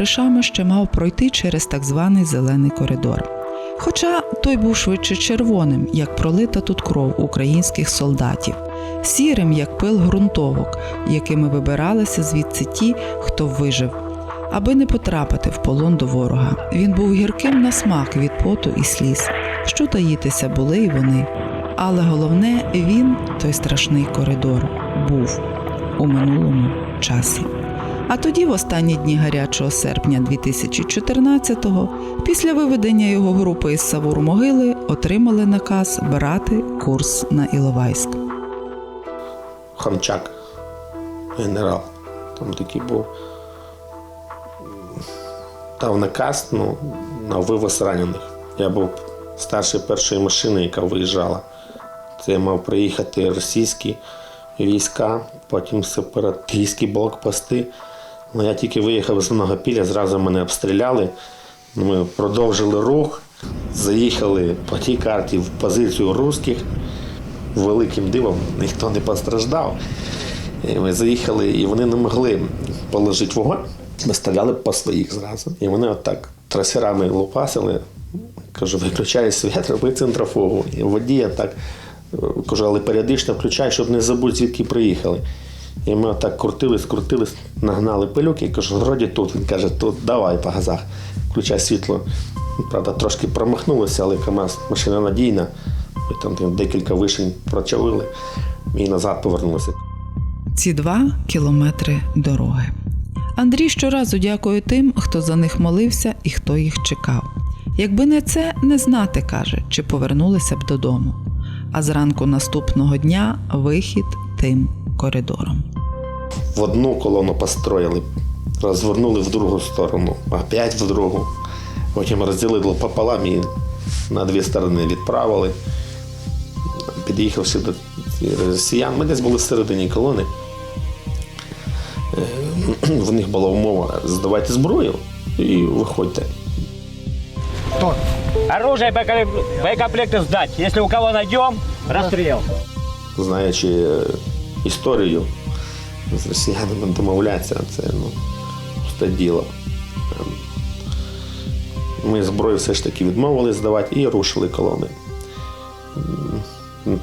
Ришами ще мав пройти через так званий зелений коридор. Хоча той був швидше червоним, як пролита тут кров українських солдатів, сірим, як пил ґрунтовок, якими вибиралися звідси ті, хто вижив. Аби не потрапити в полон до ворога, він був гірким на смак від поту і сліз. Що таїтися були й вони. Але головне, він, той страшний коридор, був у минулому часі. А тоді, в останні дні гарячого серпня 2014-го, після виведення його групи із Савур могили, отримали наказ брати курс на Іловайськ. Хомчак, генерал. Там такий був. Дав наказ ну, на вивоз ранених. Я був старший першої машини, яка виїжджала. Це мав приїхати російські війська, потім сепаратистські блокпости. Ну, я тільки виїхав з Многопілля, зразу мене обстріляли. Ми продовжили рух, заїхали по тій карті в позицію русських. Великим дивом ніхто не постраждав. І ми заїхали, і вони не могли положити вогонь. Ми стріляли по своїх зразу. І вони отак трасерами лупасили. Кажу, виключай світ, роби центрофугу. І водія так кажу, але періодично включай, щоб не забути, звідки приїхали. І ми отак крутились, крутились, нагнали пилюки. І кажу, вроді тут. Він каже, тут давай по газах, включай світло. Правда, трошки промахнулося, але КАМАЗ машина надійна. Ми там декілька вишень прочавили і назад повернулися. Ці два кілометри дороги. Андрій щоразу дякує тим, хто за них молився і хто їх чекав. Якби не це, не знати, каже, чи повернулися б додому. А зранку наступного дня вихід тим коридором. В одну колону построїли, розвернули в другу сторону, опять в другу. Потім розділили пополам і на дві сторони відправили. Під'їхавши до росіян, ми десь були всередині колони. Е, В них була умова здавайте зброю і виходьте. Оружие, боекомп- боекомплекты сдать. Если у кого найдем, расстрел. знаючи історію з росіянами домовлятися, це ну, пусте діло. Ем, Ми зброю все ж таки відмовили здавати і рушили колони.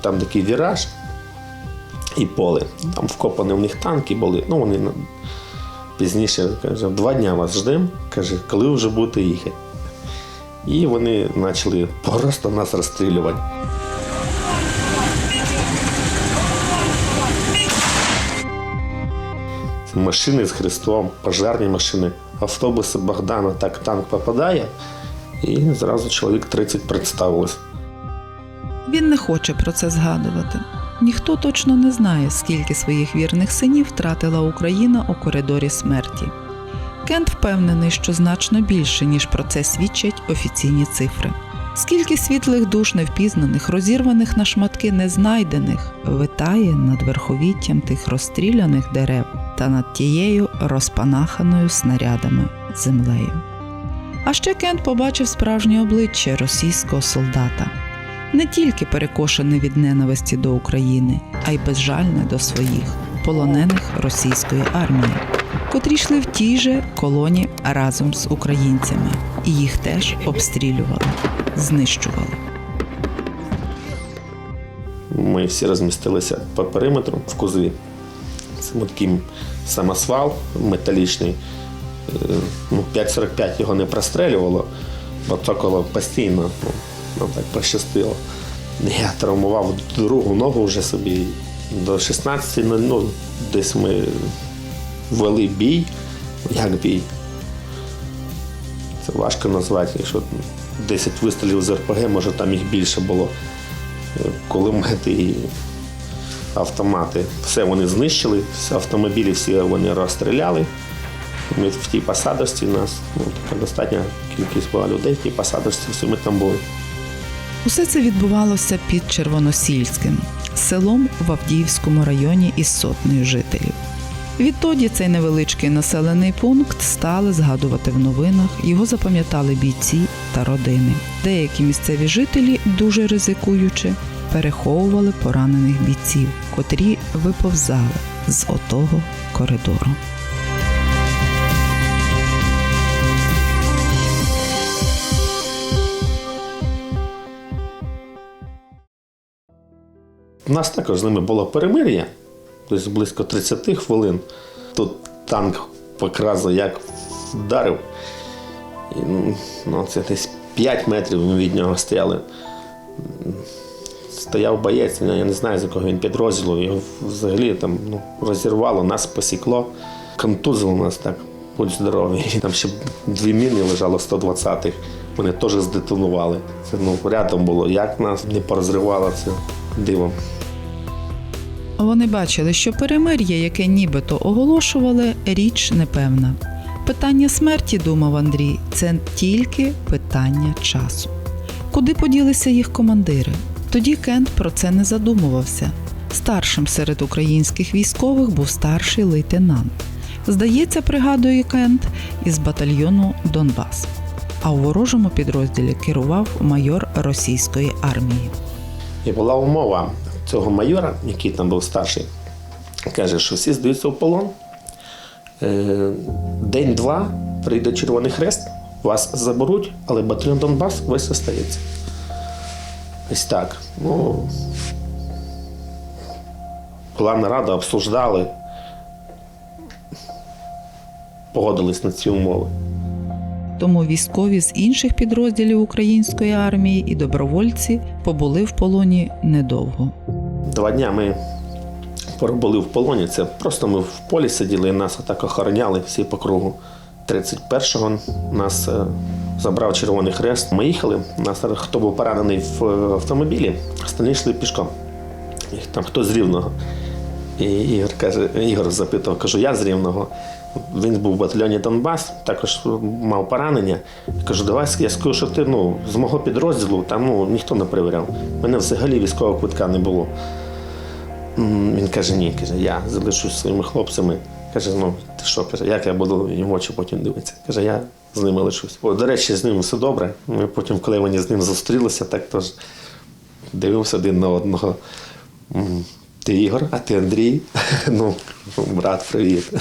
Там такий віраж і поле. Там вкопані в них танки були. Ну, вони пізніше каже, два дня вас ждемо, каже, коли вже будете їхати. І вони почали просто нас розстрілювати. Машини з Христом, пожарні машини, автобуси Богдана, так танк попадає, і зразу чоловік 30 представилось. Він не хоче про це згадувати. Ніхто точно не знає, скільки своїх вірних синів втратила Україна у коридорі смерті. Кент впевнений, що значно більше, ніж про це свідчать офіційні цифри. Скільки світлих душ невпізнаних, розірваних на шматки незнайдених, витає над верховіттям тих розстріляних дерев та над тією розпанаханою снарядами землею. А ще Кент побачив справжнє обличчя російського солдата не тільки перекошене від ненависті до України, а й безжальне до своїх полонених російської армії, котрі йшли в тій же колоні разом з українцями, і їх теж обстрілювали, знищували. Ми всі розмістилися по периметру в кузові. Це такий самосвал металічний. Е, Ну, 5,45 його не прострелювало, бо цоколо постійно ну, нам так пощастило. Я травмував другу ногу вже собі. До 16.00 ну, десь ми вели бій. Як бій? Це важко назвати, якщо 10 вистрілів з РПГ, може там їх більше було. Е, Кулемети автомати. Все вони знищили, автомобілі всі вони розстріляли. Ми в тій посадочці нас ну, достатня кількість була людей в тій посадочці, всі ми там були. Усе це відбувалося під Червоносільським, селом в Авдіївському районі із сотнею жителів. Відтоді цей невеличкий населений пункт стали згадувати в новинах, його запам'ятали бійці та родини. Деякі місцеві жителі, дуже ризикуючи, переховували поранених бійців, котрі виповзали з отого коридору. У нас також з ними було перемир'я, десь близько 30 хвилин. Тут танк показав, як вдарив. І, ну, Це десь 5 метрів від нього стояли Стояв боєць, я не знаю, з якого він підрозділу. Його взагалі там ну, розірвало, нас посікло, контузило нас так, будь здоровий. Там ще дві міни лежало 120-х. Вони теж здетонували. Це ну, рядом було. Як нас не порозривало, це дивом. Вони бачили, що перемир'я, яке нібито оголошували, річ непевна. Питання смерті, думав Андрій, це тільки питання часу. Куди поділися їх командири? Тоді Кент про це не задумувався. Старшим серед українських військових був старший лейтенант. Здається, пригадує Кент із батальйону Донбас. А у ворожому підрозділі керував майор російської армії. І була умова цього майора, який там був старший, каже, що всі здаються в полон. Е, День-два прийде Червоний Хрест, вас заберуть, але батальйон Донбас весь остається. Ось так. Ну, була нарада, обсуждали, погодились на ці умови. Тому військові з інших підрозділів української армії і добровольці побули в полоні недовго. Два дня ми пробули в полоні. Це просто ми в полі сиділи нас отак охороняли всі по кругу. 31-го нас е, забрав Червоний Хрест. Ми їхали. Нас хто був поранений в автомобілі, остальні йшли пішком. І там хто з рівного. І Ігор каже, Ігор запитав, кажу, я з рівного. Він був в батальйоні Донбас, також мав поранення. Кажу, давай я скажу, що ти ну, з мого підрозділу там ну, ніхто не перевіряв. У мене взагалі військового квитка не було. Він каже, ні, каже, я залишусь своїми хлопцями. Каже, ну ти що, каже, як я буду в очі потім дивитися? Каже, я з ними лишусь. До речі, з ним все добре. Ми потім, коли вони з ним зустрілися, так то ж дивимося один на одного. Ти Ігор, а ти Андрій. Ну, брат, привіт.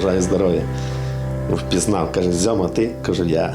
Бажаю здоров'я. Впізнав, каже, Зьома, ти? Кажу, я.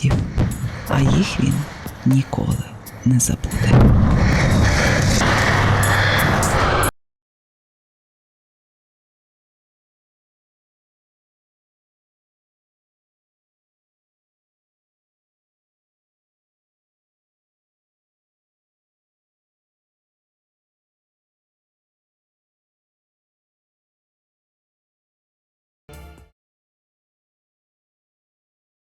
Спогадів, а їх він ніколи не забуде.